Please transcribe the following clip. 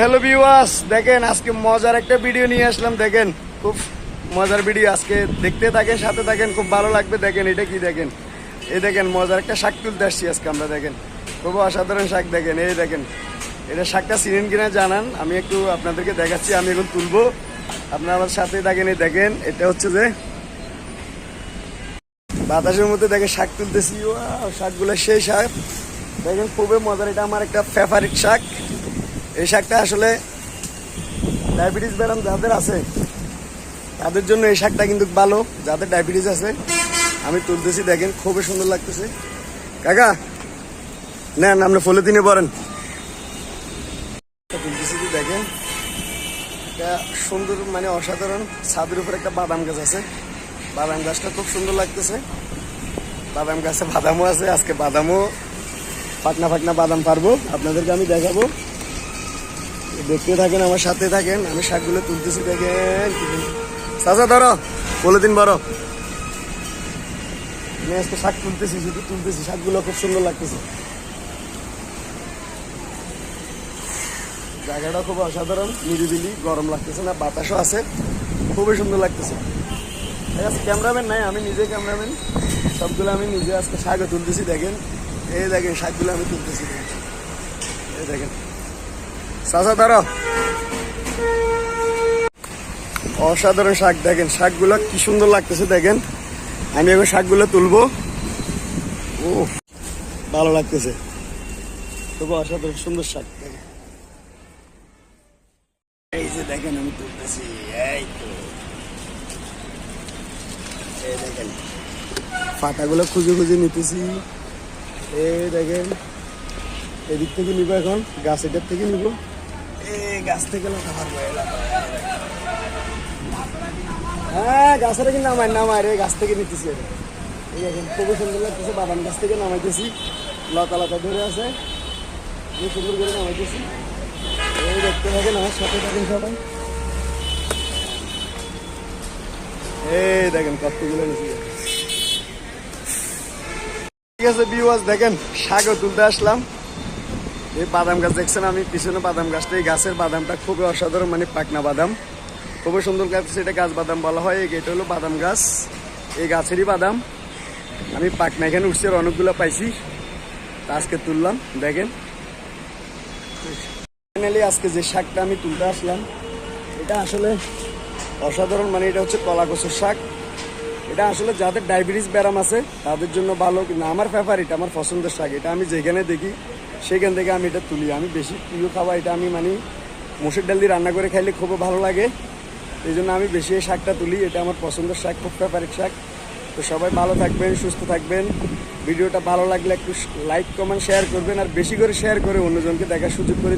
Hello viewers দেখেন আজকে মজার একটা ভিডিও নিয়ে আসলাম দেখেন। খুব মজার ভিডিও আজকে দেখতে থাকেন সাথে থাকেন খুব ভালো লাগবে দেখেন এটা কি দেখেন? এই দেখেন মজার একটা শাক তুলতে আসছি আজকে আমরা দেখেন। খুব অসাধারণ শাক দেখেন এই দেখেন। এটা শাকটা চিনেন কিনা জানান আমি একটু আপনাদেরকে দেখাচ্ছি আমি এখন তুলবো। আপনারা সাথে থাকেন এই দেখেন এটা হচ্ছে যে বাতাসের মধ্যে দেখে শাক তুলতেছি ওয়াও, শাকগুলো সেই শাক দেখেন খুবই মজার এটা আমার একটা ফেভারিট শাক। এই শাকটা আসলে ডায়াবেটিস ব্যারাম যাদের আছে, তাদের জন্য এই শাকটা কিন্তু ভালো। যাদের ডায়াবেটিস আছে, আমি তুলতেছি, দেখেন, খুবই সুন্দর লাগতেছে। কাকা, নেন, আপনি ফলে দিনে পড়েন তুলতেছি দেখেন, একটা সুন্দর মানে অসাধারণ ছাদের উপর একটা বাদাম গাছ আছে। বাদাম গাছটা খুব সুন্দর লাগতেছে। বাদাম গাছে বাদামও আছে, আজকে বাদামও ফাটনা ফাটনা বাদাম পারব। আপনাদেরকে আমি দেখাবো। দেখতে থাকেন, আমার সাথে থাকেন, আমি শাকগুলো তুলতেছি, দেখেন। চাচা, ধরো, বলে দিন বড় আমি আজকে শাক তুলতেছি, শুধু তুলতেছি, শাকগুলো খুব সুন্দর লাগতেছে। জায়গাটা খুব অসাধারণ, নিরিবিলি, গরম লাগতেছে না, বাতাসও আছে, খুবই সুন্দর লাগতেছে। ক্যামেরাম্যান নাই, আমি নিজে ক্যামেরাম্যান সবগুলো আমি নিজে আজকে শাকও তুলতেছি, দেখেন। এই দেখেন, শাকগুলো আমি তুলতেছি। এই দেখেন। অসাধারণ শাক, দেখেন, শাকগুলো কি সুন্দর লাগতেছে, দেখেন। আমি এখন শাকগুলো তুলবো। ও ভালো লাগতেছে। তবু অসাধারণ, সুন্দর শাক, দেখেন। এই যে দেখেন, আমি তুলতেছি। এই তো। দেখেন ফাটাগুলো খুঁজে খুঁজে নিতেছি। এই দেখেন, এদিক থেকে নিব এখন গাছ এটার থেকে নিব। গাছ থেকে হ্যাঁ গাছের কিন্তু নামাই রে, গাছ থেকে নিতেছি এই খুবই সুন্দর লাগতেছে, বাদাম গাছ থেকে নামাইতেছি। লতা লতা ধরে আছে। খুব সুন্দর করে নামাইতেছি। এই দেখতে থাকেন আমার সাথে থাকেন সবাই। এই দেখেন কতগুলো নিচে ঠিক আছে বিওয়াজ দেখেন শাকও তুলতে আসলাম। এই বাদাম গাছ দেখছেন আমি, পিছনে বাদাম গাছটা, এই গাছের বাদামটা খুবই অসাধারণ মানে পাকনা বাদাম। খুবই সুন্দর গাছ, এটা গাছ বাদাম বলা হয়, এই এটা হলো বাদাম গাছ। এই গাছেরই বাদাম। আমি পাকনা এখানে উঠছে আর অনেকগুলো পাইছি। আজকে তুললাম, দেখেন। ফাইনালি আজকে যে শাকটা আমি তুলতে আসলাম, এটা আসলে অসাধারণ মানে এটা হচ্ছে কলা কচুর শাক। এটা আসলে যাদের ডায়াবেটিস ব্যারাম আছে, তাদের জন্য ভালো কিন্তু আমার ফেভারিট আমার পছন্দের শাক। এটা আমি যেখানে দেখি, সেখান থেকে আমি এটা তুলি। আমি বেশি প্রিয় খাবার এটা আমি মানে মুসুর ডাল দিয়ে রান্না করে খাইলে খুব ভালো লাগে। এই জন্য আমি বেশি এই শাকটা তুলি। এটা আমার পছন্দের শাক, খুব ফেভারিট শাক। তো সবাই ভালো থাকবেন, সুস্থ থাকবেন। ভিডিওটা ভালো লাগলে একটু লাইক কমেন্ট শেয়ার করবেন। আর বেশি করে শেয়ার করে অন্যজনকে দেখার সুযোগ করে